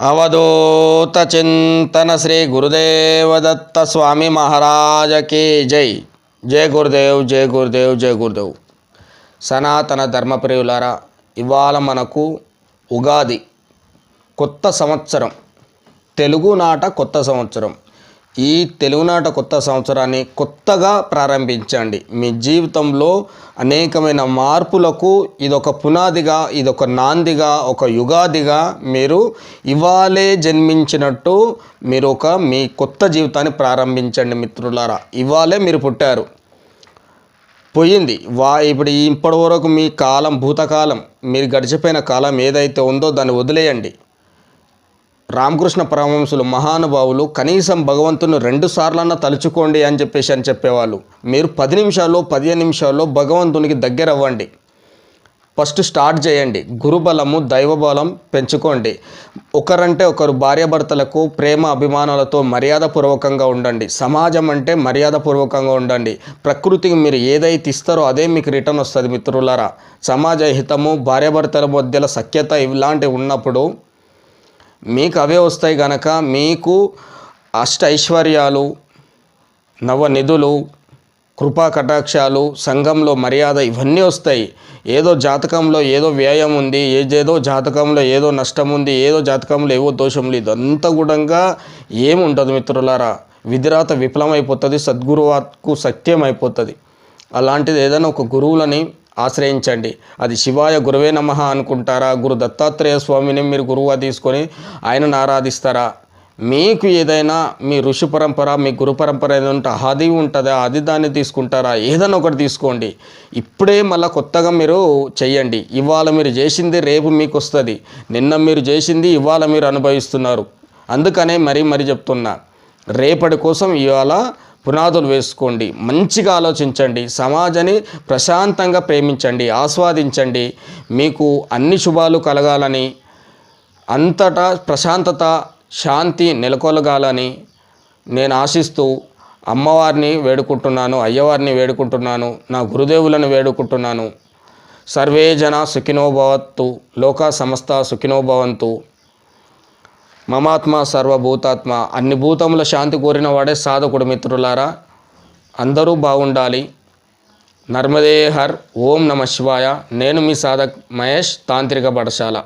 అవధూత చింతన శ్రీ గురుదేవదత్త స్వామి మహారాజకి జై. జై గురుదేవ్ జై గురుదేవ్ జై గురుదేవ్. సనాతన ధర్మప్రియులారా ఇవాళ మనకు ఉగాది కొత్త సంవత్సరం. తెలుగునాట కొత్త సంవత్సరం. ఈ తెలుగునాట కొత్త సంవత్సరాన్ని కొత్తగా ప్రారంభించండి. మీ జీవితంలో అనేకమైన మార్పులకు ఇదొక పునాదిగా ఇదొక నాందిగా ఒక యుగాదిగా మీరు ఇవాళే జన్మించినట్టు మీరు ఒక మీ కొత్త జీవితాన్ని ప్రారంభించండి మిత్రులారా. ఇవాళే మీరు పుట్టారు. పోయింది. వా ఇప్పుడు ఇప్పటి వరకు మీ కాలం భూతకాలం మీరు గడిచిపోయిన కాలం ఏదైతే ఉందో దాన్ని వదిలేయండి. రామకృష్ణ పరమహంసులు మహానుభావులు కనీసం భగవంతుని రెండు సార్లన్నా తలుచుకోండి అని చెప్పేసి అని చెప్పేవాళ్ళు. మీరు పది నిమిషాల్లో పదిహేను నిమిషాల్లో భగవంతునికి దగ్గర అవ్వండి ఫస్ట్ స్టార్ట్ చేయండి. గురుబలము దైవబలం పెంచుకోండి. ఒకరంటే ఒకరు భార్యాభర్తలకు ప్రేమ అభిమానాలతో మర్యాదపూర్వకంగా ఉండండి. సమాజం అంటే మర్యాదపూర్వకంగా ఉండండి. ప్రకృతికి మీరు ఏదైతే ఇస్తారో అదే మీకు రిటర్న్ వస్తుంది మిత్రులారా. సమాజ హితము భార్యాభర్తల మధ్యలో సఖ్యత ఇలాంటివి ఉన్నప్పుడు మీకు అవే వస్తాయి గనక మీకు అష్ట ఐశ్వర్యాలు నవనిధులు కృపా కటాక్షాలు సంఘంలో మర్యాద ఇవన్నీ వస్తాయి. ఏదో జాతకంలో ఏదో వ్యయం ఉంది ఏదేదో జాతకంలో ఏదో నష్టం ఉంది ఏదో జాతకంలో ఏవో దోషం లేదు అంతా కూడా ఏముండదు మిత్రులారా. విధిరాత విఫలమైపోతుంది సద్గురువాకు సత్యం అయిపోతుంది. అలాంటిది ఏదైనా ఒక గురువులని ఆశ్రయించండి. అది శివాయ గురువే నమ అనుకుంటారా? గురు దత్తాత్రేయ స్వామిని మీరు గురువుగా తీసుకొని ఆయనను ఆరాధిస్తారా? మీకు ఏదైనా మీ ఋషి పరంపర మీ గురు పరంపర ఏదైనా ఉంటే అది ఉంటుందా? అది దాన్ని తీసుకుంటారా? ఏదైనా ఒకటి తీసుకోండి. ఇప్పుడే మళ్ళీ కొత్తగా మీరు చేయండి ఇవాళ మీరు చేసింది రేపు మీకు వస్తుంది. నిన్న మీరు చేసింది ఇవాళ మీరు అనుభవిస్తున్నారు. అందుకనే మరీ మరీ చెప్తున్నా. రేపటి కోసం ఇవాళ పునాదులు వేసుకోండి. మంచిగా ఆలోచించండి. సమాజాన్ని ప్రశాంతంగా ప్రేమించండి. ఆస్వాదించండి. మీకు అన్ని శుభాలు కలగాలని అంతటా ప్రశాంతత శాంతి నెలకొలగాలని నేను ఆశిస్తూ అమ్మవారిని వేడుకుంటున్నాను అయ్యవారిని వేడుకుంటున్నాను నా గురుదేవులను వేడుకుంటున్నాను. సర్వే జన సుఖినోభవత్తు లోక సమస్త సుఖినోభవంతు మమాత్మ సర్వభూతాత్మ. అన్ని భూతముల శాంతి కోరిన వాడే సాధకుడు మిత్రులారా. అందరూ బాగుండాలి. నర్మదే హర్ ఓం నమ శివాయ. నేను మీ సాధక్ మహేష్ తాంత్రిక పాఠశాల.